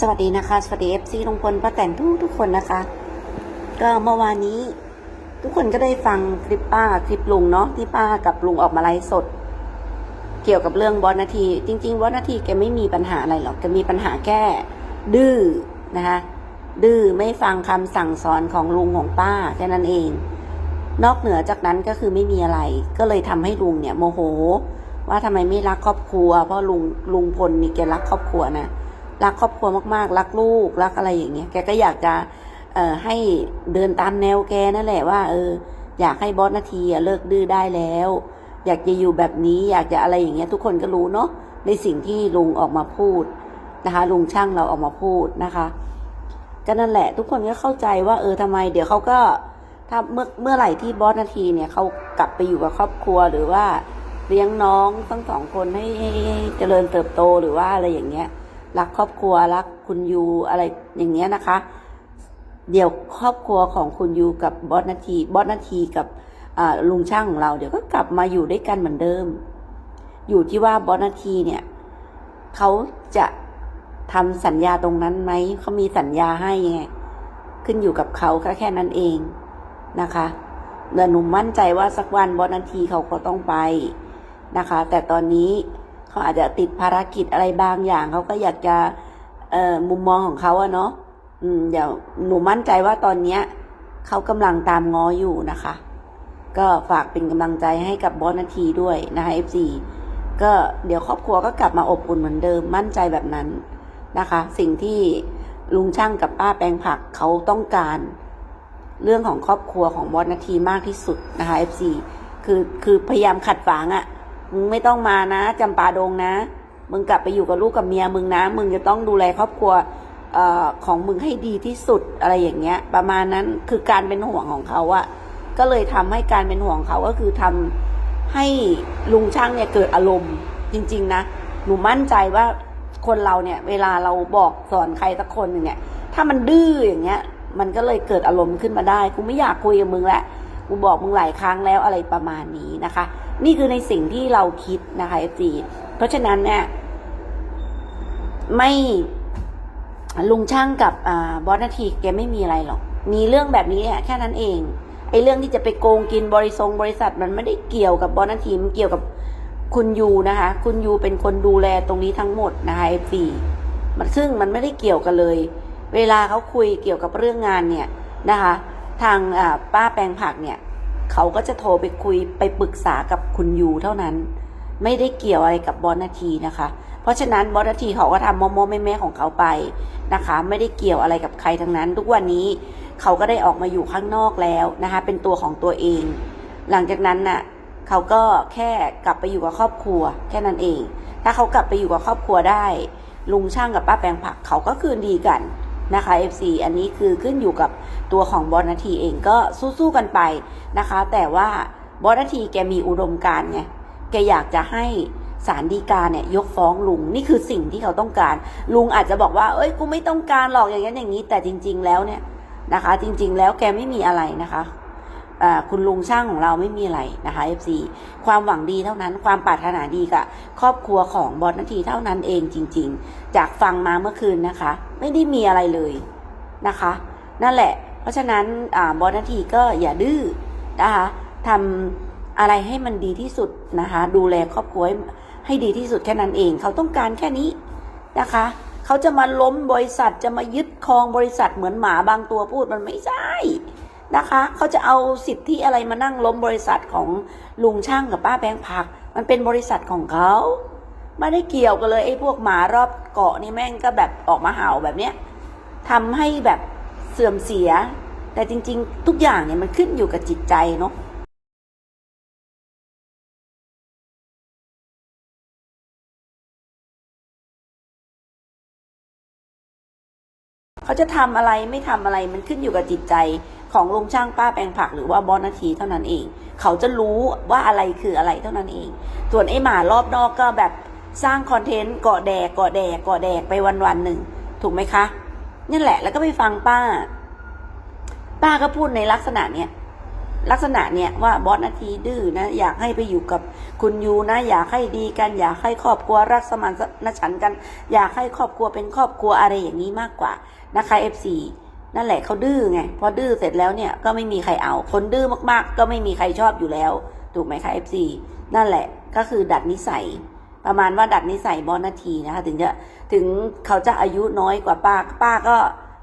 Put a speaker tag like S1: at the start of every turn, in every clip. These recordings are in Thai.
S1: สวัสดีนะคะ สวัสดีเอฟซีลุงพลป้าแตนทุกทุกคนนะคะ ก็เมื่อวานนี้ ทุกคนก็ได้ฟังคลิปป้าคลิปลุงเนาะที่ป้ากับลุงออกมาไลฟ์สด เกี่ยวกับเรื่องบอสนาที จริง ๆ บอสนาทีแกไม่มีปัญหาอะไรหรอกแกมีปัญหาแค่ดื้อนะคะดื้อไม่ฟังคำสั่งสอนของลุงของป้าแค่นั้นเอง นอกเหนือจากนั้นก็คือไม่มีอะไร ก็เลยทำให้ลุงเนี่ยโมโห ว่าทำไมไม่รักครอบครัว เพราะลุงลุงพลนี่แกรักครอบครัวนะ รักครอบครัวมากๆ รักลูกรักอะไรอย่างเงี้ยแกก็อยากจะเอ่อให้เดินตามแนวแกนั่นแหละว่า เออ อยากให้บอสนาทีเลิกดื้อได้แล้ว อยากจะอยู่แบบนี้อยากจะอะไรอย่างเงี้ยทุกคนก็รู้เนาะในสิ่งที่ลุงออกมาพูดนะคะลุงช่างเราออกมาพูดนะคะก็นั่นแหละ ทุกคนก็เข้าใจว่าเออทำไม เดี๋ยวเขาก็ถ้าเมื่อเมื่อไหร่ที่บอสนาทีเนี่ยเขากลับไปอยู่กับครอบครัวหรือว่าเลี้ยงน้องทั้งสองคนให้ให้เจริญเติบโตหรือว่าอะไรอย่างเงี้ย รักครอบครัวรักคุณยูอะไรอย่างเงี้ยนะคะ เดี๋ยวครอบครัวของคุณยูกับบอสนาทีบอสนาทีกับลุงช่างของเราเดี๋ยวก็กลับมาอยู่ด้วยกันเหมือนเดิม อยู่ที่ว่าบอสนาทีเนี่ยเขาจะทำสัญญาตรงนั้นไหมเขามีสัญญาให้ไงขึ้นอยู่กับเขาแค่แค่นั้นเองนะคะแต่หนูมั่นใจว่าสักวันบอสนาทีเขาก็ต้องไปนะคะ แต่ตอนนี้ เขาอาจจะติดภารกิจอะไรบางอย่างเขาก็อยากจะเอ่อมุมมองของเขาอะเนาะอืมเดี๋ยวหนูมั่นใจว่าตอนเนี้ยเขากำลังตามง้ออยู่นะคะ ก็ฝากเป็นกำลังใจให้กับบอสนาทีด้วยนะคะ FC ก็เดี๋ยวครอบครัวก็กลับมาอบอุ่นเหมือนเดิมมั่นใจแบบนั้นนะคะ สิ่งที่ลุงช่างกับป้าแปลงผักเขาต้องการ เรื่องของครอบครัวของบอสนาทีมากที่สุดนะคะ FC คือคือพยายามขัดฝางอะ มึงไม่ต้องมานะจำปาดงนะ มึงกลับไปอยู่กับลูกกับเมียมึงนะ มึงจะต้องดูแลครอบครัวออของมึงให้ดีที่สุดอะไรอย่างเงี้ย ประมาณนั้นคือการเป็นห่วงของเขาอะก็เลยทำให้การเป็นห่วงเขาก็คือทำให้ลุงช่างเนี่ยเกิดอารมณ์จริง ๆ นะ หนูมั่นใจว่าคนเราเนี่ย เวลาเราบอกสอนใครสักคนหนึ่งเนี่ย ถ้ามันดื้ออย่างเงี้ย มันก็เลยเกิดอารมณ์ขึ้นมาได้กูไม่อยากคุยกับมึงแล้ว กูบอกมึงหลายครั้งแล้วอะไรประมาณนี้นะคะ นี่คือในสิ่งที่เราคิดนะคะเอฟซีเพราะฉะนั้นเนี่ยไม่ลุงช่างกับอบอสนาทีแกไม่มีอะไรหรอก มีเรื่องแบบนี้แค่นั้นเองไอ้เรื่องที่จะไปโกงกินบริษัทบริษัทมันไม่ได้เกี่ยวกับบอสนาทีมันเกี่ยวกับคุณยูนะคะ คุณยูเป็นคนดูแลตรงนี้ทั้งหมดนะคะเอฟซีมันซึ่งมันไม่ได้เกี่ยวกันเลย เวลาเขาคุยเกี่ยวกับเรื่องงานเนี่ยนะคะ ทางป้าแปลงผักเนี่ยเขาก็จะโทรไปคุยไปปรึกษากับคุณยูเท่านั้น ไม่ได้เกี่ยวอะไรกับบอสนาทีนะคะ เพราะฉะนั้นบอสนาทีเขาก็ทำโมโมแม่แม่ของเขาไปนะคะ ไม่ได้เกี่ยวอะไรกับใครทั้งนั้น ทุกวันนี้เขาก็ได้ออกมาอยู่ข้างนอกแล้วนะคะ เป็นตัวของตัวเอง หลังจากนั้นน่ะเขาก็แค่กลับไปอยู่กับครอบครัว แค่นั้นเอง ถ้าเขากลับไปอยู่กับครอบครัวได้ ลุงช่างกับป้าแปลงผักเขาก็คืนดีกัน นะคะ FC อันนี้คือขึ้นอยู่กับตัวของบอลนาทีเองก็สู้ๆกันไปนะคะ แต่ว่าบอลนาทีแกมีอุดมการไงแกอยากจะให้ศาลฎีกาเนี่ยยกฟ้องลุงนี่คือสิ่งที่เขาต้องการ ลุงอาจจะบอกว่า เอ้ยกูไม่ต้องการหรอกอย่างนั้นอย่างนี้ แต่จริง ๆ แล้วเนี่ยนะคะ จริง ๆ แล้วแกไม่มีอะไรนะคะ คุณลุงช่างของเราไม่มีอะไรนะคะ FC ความหวังดีเท่านั้น ความปรารถนาดีกับครอบครัวของบอสนาทีเท่านั้นเองจริง ๆ จากฟังมาเมื่อคืนนะคะ ไม่ได้มีอะไรเลยนะคะ นั่นแหละ เพราะฉะนั้นอบอสนาทีก็อย่าดื้อนะคะทำอะไรให้มันดีที่สุดนะคะ ดูแลครอบครัวให้ให้ดีที่สุดแค่นั้นเอง เขาต้องการแค่นี้นะคะเขาจะมาล้มบริษัทจะมายึดครองบริษัทเหมือนหมาบางตัวพูดมันไม่ใช่ นะคะเขาจะเอาสิทธิอะไรมานั่งล้มบริษัทของลุงช่างกับป้าแบงค์ผัก มันเป็นบริษัทของเขาไม่ได้เกี่ยวกันเลยไอ้พวกหมารอบเกาะนี่แม่งก็แบบออกมาเห่าแบบเนี้ยทำให้แบบเสื่อมเสีย แต่จริง ๆ ทุกอย่างเนี่ยมันขึ้นอยู่กับจิตใจเนาะเขาจะทำอะไรไม่ทำอะไรมันขึ้นอยู่กับจิตใจ ของลุงช่างป้าแปลงผักหรือว่าบอสนาทีเท่านั้นเอง เขาจะรู้ว่าอะไรคืออะไรเท่านั้นเอง ส่วนไอ้หมารอบนอกก็แบบสร้างคอนเทนต์เกาะแดกเกาะแดกเกาะแดกไปวันวันหนึ่งถูกไหมคะนี่แหละแล้วก็ไปฟังป้า ป้าก็พูดในลักษณะเนี้ยลักษณะเนี่ยว่าบอสนาทีดื้อนะอยากให้ไปอยู่กับคุณยูนะ อยากให้ดีกัน อยากให้ครอบครัวรักสมานฉันท์กัน อยากให้ครอบครัวเป็นครอบครัวอะไรอย่างนี้มากกว่านะคะเอฟซี นั่นแหละเขาดื้อไงพอดื้อเสร็จแล้วเนี่ยก็ไม่มีใครเอา คนดื้อมากๆ ก็ไม่มีใครชอบอยู่แล้ว ถูกไหมคะ FC นั่นแหละก็คือดัดนิสัย ประมาณว่าดัดนิสัยบอสนาทีนะคะ ถึงจะถึงเขาจะอายุน้อยกว่าป้าป้าก็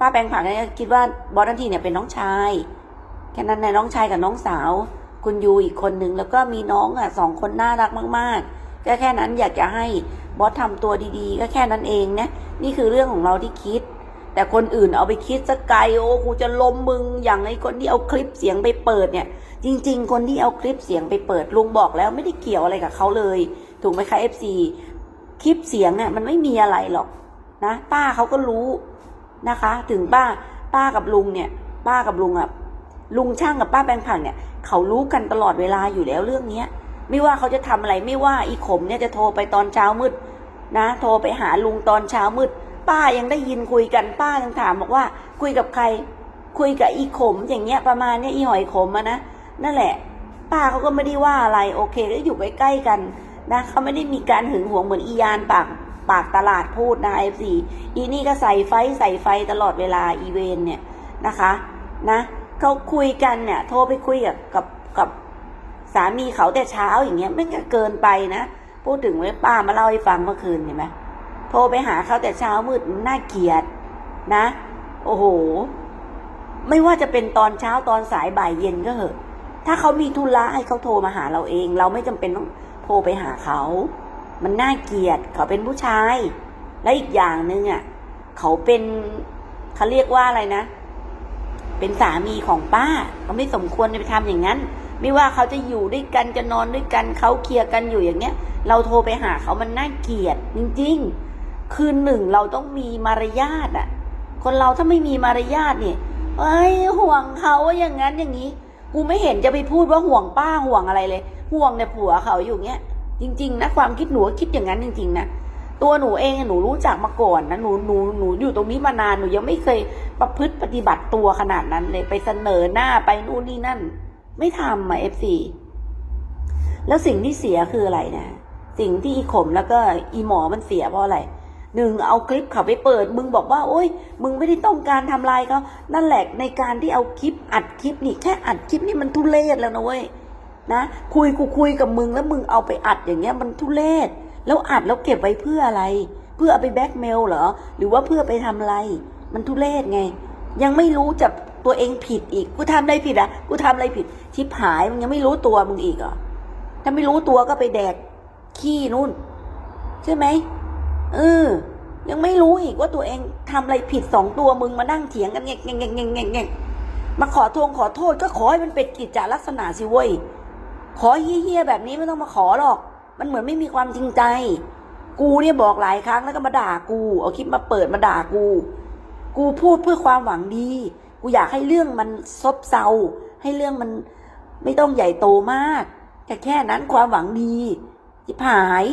S1: ป้าแปลงผักเนี่ยคิดว่าบอสนาทีเนี่ยเป็นน้องชายแค่นั้นในน้องชายกับน้องสาว คุณยูอีกคนนึงแล้วก็มีน้องอะสองคนน่ารักมากๆก็แค่นั้นอยากจะให้บอสทำตัวดีๆ ก็แค่นั้นเองนะนี่คือเรื่องของเราที่คิด แต่คนอื่นเอาไปคิดสกไกลโอ้กูจะล้มมึงอย่างไอ้คนที่เอาคลิปเสียงไปเปิดเนี่ย จริง ๆ คนที่เอาคลิปเสียงไปเปิดลุงบอกแล้วไม่ได้เกี่ยวอะไรกับเขาเลย ถูกไหมคะ FC คลิปเสียงเนี่ยมันไม่มีอะไรหรอกนะ ป้าเขาก็รู้นะคะ ถึงป้าป้ากับลุงเนี่ย ป้ากับลุงอะลุงช่างกับป้าแปลงผักเนี่ยเขารู้กันตลอดเวลาอยู่แล้วเรื่องเนี้ย ไม่ว่าเขาจะทำอะไรไม่ว่าอีขมเนี่ยจะโทรไปตอนเช้ามืดนะ โทรไปหาลุงตอนเช้ามืด ป้ายังได้ยินคุยกันป้ายังถามบอกว่า คุยกับใคร คุยกับอีขมอย่างเงี้ยประมาณเนี้ยอีหอยขมอะนะนั่นแหละ ป้าเขาก็ไม่ได้ว่าอะไรโอเคก็อยู่ใกล้ๆกันนะเขาไม่ได้มีการหึงหวงเหมือนอียานปากปากตลาดพูดนะเอฟซีอีนี่ก็ใส่ไฟใส่ไฟตลอดเวลาอีเวนเนี่ยนะคะนะเขาคุยกันเนี่ย โทรไปคุยกับกับกับสามีเขาแต่เช้าอย่างเงี้ยไม่เกินไปนะ พูดถึงไว้ป้ามาเล่าให้ฟังเมื่อคืนเห็นไหม รไปหาเขาแต่เช้ามืดน่าเกลียดนะ โอ้โห ไม่ว่าจะเป็นตอนเช้าตอนสายบ่ายเย็นก็เหอะ ถ้าเขามีธุระให้เขาโทรมาหาเราเอง เราไม่จำเป็นต้องโทรไปหาเขา มันน่าเกลียดเขาเป็นผู้ชาย และอีกอย่างหนึ่งอะ เขาเป็นเขาเรียกว่าอะไรนะ เป็นสามีของป้าเขาไม่สมควรจะไปทำอย่างนั้น ไม่ว่าเขาจะอยู่ด้วยกันจะนอนด้วยกันเขาเคลียร์กันอยู่อย่างเงี้ย เราโทรไปหาเขามันน่าเกลียดจริง ๆ คืนหนึ่งเราต้องมีมารยาทอะคนเราถ้าไม่มีมารยาทเนี่ยเอ้ยห่วงเขาอย่างนั้นอย่างนี้ กูไม่เห็นจะไปพูดว่าห่วงป้าห่วงอะไรเลย ห่วงเนี่ยผัวเขาอยู่เงี้ย จริง ๆ นะความคิดหนูคิดอย่างนั้นจริง ๆ นะตัวหนูเองหนูรู้จักมาก่อนนะหนูหนูหนูอยู่ตรงนี้มานานหนูยังไม่เคยประพฤติปฏิบัติตัวขนาดนั้นเลยไปเสนอหน้าไปนู่นนี่นั่น ไม่ทำอะเอฟซีแล้วสิ่งที่เสียคืออะไรนะ สิ่งที่อีขมแล้วก็อีหมอมันเสียเพราะอะไร หนึ่งเอาคลิปเขาไปเปิด มึงบอกว่า โอ๊ยมึงไม่ได้ต้องการทำลายเขานั่นแหละในการที่เอาคลิปอัดคลิปนี่แค่อัดคลิปนี่มันทุเลศแล้วนะเว้ยนะคุยกูคุยกับมึงแล้วมึงเอาไปอัดอย่างเงี้ยมันทุเลศแล้วอัดแล้วเก็บไว้เพื่ออะไร เพื่อเอาไปแบ็กเมลเหรอ หรือว่าเพื่อไปทำอะไร มันทุเลศไง ยังไม่รู้จักตัวเองผิดอีก กูทำอะไรผิดอะ กูทำอะไรผิด ชิบหายมึงยังไม่รู้ตัวมึงอีกเหรอถ้าไม่รู้ตัวก็ไปแดกขี้นู่น ใช่ไหม เออ ยังไม่รู้อีกว่าตัวเองทำอะไรผิดสองตัวมึงมานั่งเถียงกันแงงแงงแงงแงงแงงแงมาขอทวงขอโทษก็ขอให้มันเป็นกิจจาลักษณะสิเว้ย ขอเฮี้ยๆแบบนี้ไม่ต้องมาขอหรอก มันเหมือนไม่มีความจริงใจ กูเนี่ยบอกหลายครั้งแล้วก็มาด่ากู เอาคลิปมาเปิดมาด่ากู กูพูดเพื่อความหวังดี กูอยากให้เรื่องมันซบเซา ให้เรื่องมันไม่ต้องใหญ่โตมาก แต่แค่นั้นความหวังดีจิบหาย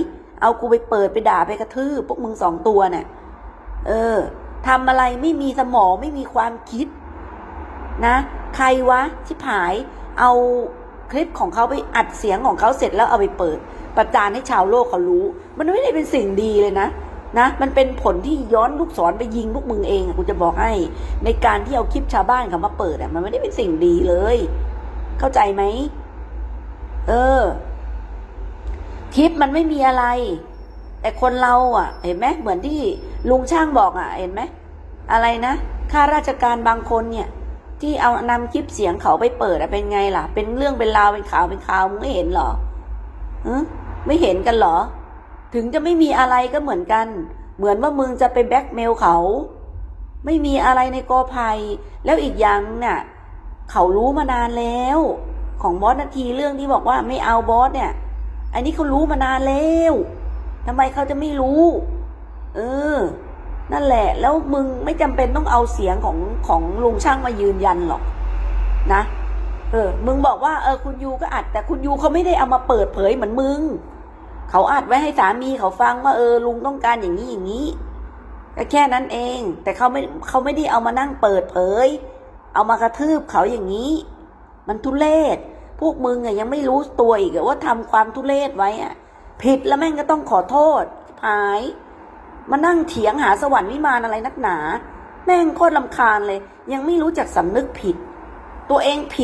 S1: เอากูไปเปิดไปด่าไปกระทืบพวกมึงสองตัวเนี่ยเออทำอะไรไม่มีสมองไม่มีความคิด นะ ใครวะชิบหาย เอาคลิปของเขาไปอัดเสียงของเขาเสร็จแล้วเอาไปเปิด ประจานให้ชาวโลกเขารู้ มันไม่ได้เป็นสิ่งดีเลยนะนะมันเป็นผลที่ย้อนลูกศรไปยิงลูกมึงเองกูจะบอกให้ ในการที่เอาคลิปชาวบ้านเขามาเปิดอะมันไม่ได้เป็นสิ่งดีเลย เข้าใจไหมเออ คลิปมันไม่มีอะไร แต่คนเราอะ เห็นไหมเหมือนที่ลุงช่างบอกอะ เห็นไหมอะไรนะข้าราชการบางคนเนี่ย ที่เอานำคลิปเสียงเขาไปเปิดอะเป็นไงล่ะ เป็นเรื่องเป็นราวเป็นข่าวเป็นข่าวมึงไม่เห็นเหรอฮะไม่เห็นกันเหรอ ถึงจะไม่มีอะไรก็เหมือนกัน เหมือนว่ามึงจะไปแบ็กเมลเขา ไม่มีอะไรในกอภัย แล้วอีกอย่างเนี่ยเขารู้มานานแล้ว ของบอสนาทีเรื่องที่บอกว่าไม่เอาบอสเนี่ย อันนี้เขารู้มานานแล้วทำไมเขาจะไม่รู้ เออ นั่นแหละ แล้วมึงไม่จำเป็นต้องเอาเสียงของของลุงช่างมายืนยันหรอก นะ เออ มึงบอกว่าเออคุณยูก็อัด แต่คุณยูเขาไม่ได้เอามาเปิดเผยเหมือนมึง เขาอัดไว้ให้สามีเขาฟังว่าเออลุงต้องการอย่างนี้อย่างนี้ก็แค่นั้นเอง แต่เขาไม่เขาไม่ได้เอามานั่งเปิดเผย เอามากระทืบเขาอย่างนี้ มันทุเลศ วกมึงอะยังไม่รู้ตัวอีกอว่าทำความทุเลศไว้อะผิดแล้วแม่งก็ต้องขอโทษหาย มานั่งเถียงหาสวรรค์วิมานอะไรนักหนา แม่งโคตรลำคาญเลย ยังไม่รู้จักสำนึกผิด ตัวเองผิด